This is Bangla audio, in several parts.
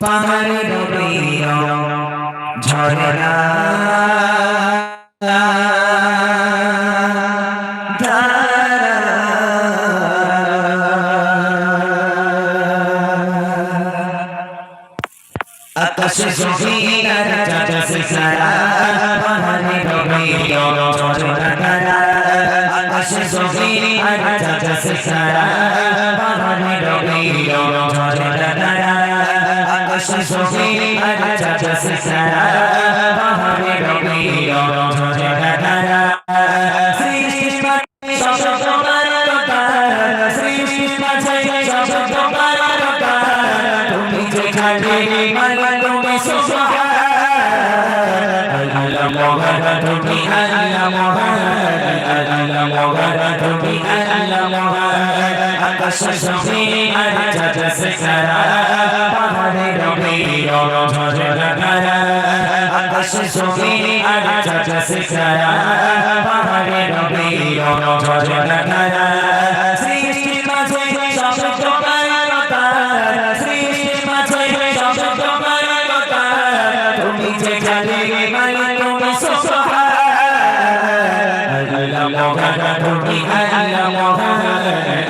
পাহাড়ের উপরে জমিনার চাচা সারা ডুবিও ঝরনা আকাশ জমিনার চাচা সারা ডুবিও ঝরনা আকাশ জমিনার চাচা সারা পাহাড়ে ডুবিও ঝরনা আল্লাহ মহান তুমি আল্লাহ মহান আল্লাহ মহান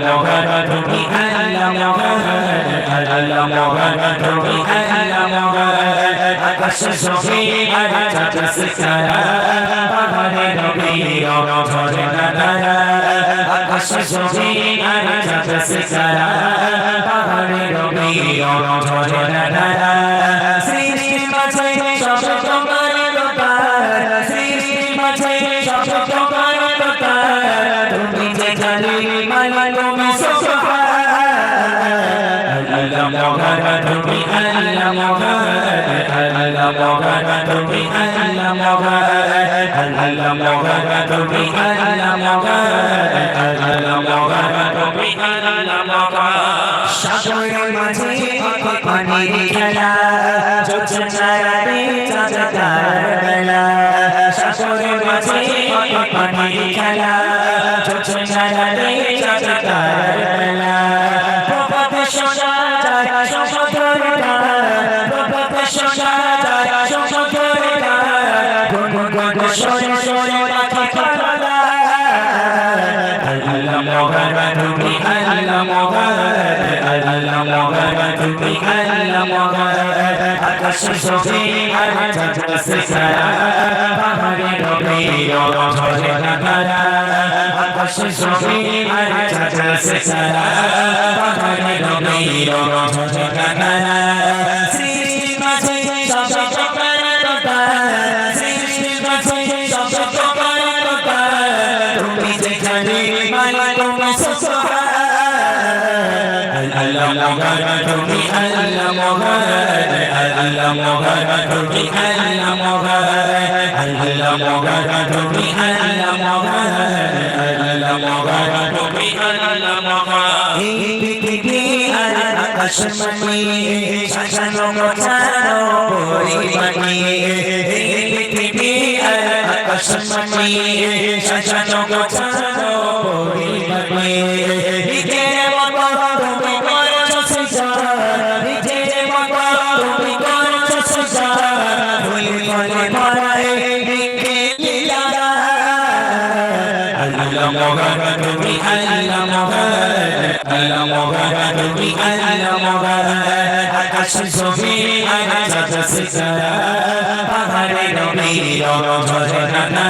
মহান তুমি আল্লাহ মহান আল্লাহ মহান তুমি আল্লাহ মহান আকাশ আর চাচা সারা পাহাড়ে নবীও ঝরনা আকাশ জমিন আর চাচা সারা পাহাড়ে নবীও ঝরনা সৃষ্টি তুমি আল্লাহ খেলা যোজনারে চাচার বেলা মহান তুমি আল্লাহ মহান আল্লাহ মহান তুমি আল্লাহ মহান আকাশ জমিন আর চাচা সারা পাহাড়ে রবিও ঝরনা আকাশ জমিন আর চাচা সারা পাহাড়ে রবিও ঝরনা সৃষ্টি মহান তুমি আল্লাহ মহান আল্লাহ মহান তুমি আল্লাহ মহান আল্লাহ মহান তুমি আল্লাহ মহান আল্লাহ মহান তুমি আল্লাহ মহান এই পৃথিবী আর আকাশ মানে সাজানো গোছানো মাটি পৃথিবী আর আকাশ মাটি আল্লাহ মহান আল্লাহ মহান তুমি আল্লাহ মহান আকাশ জমিন আকাশ সিতারা পাহাড়ে নবীর ঝরনা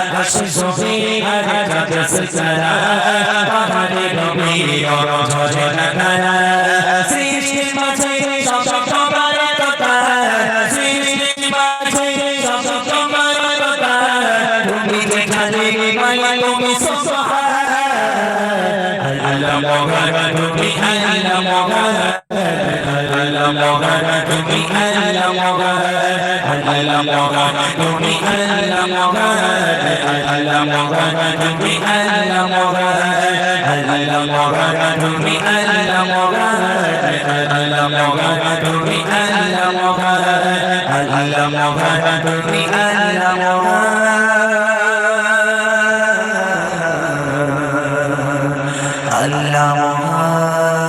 আকাশ জমিন আকাশ সিতারা পাহাড়ে নবীর ঝরনা মহান তুমি আল্লাহ মহান আল্লাহ মহান তুমি আল্লাহ মহান আল্লাহ মহান তুমি আল্লাহ মহান আল্লাহ মহান তুমি আল্লাহ মহান আল্লাহ মহান তুমি আল্লাহ মহান আল্লাহ মহান তুমি আল্লাহ মহান আল্লাহ মহান তুমি আল্লাহ Ah.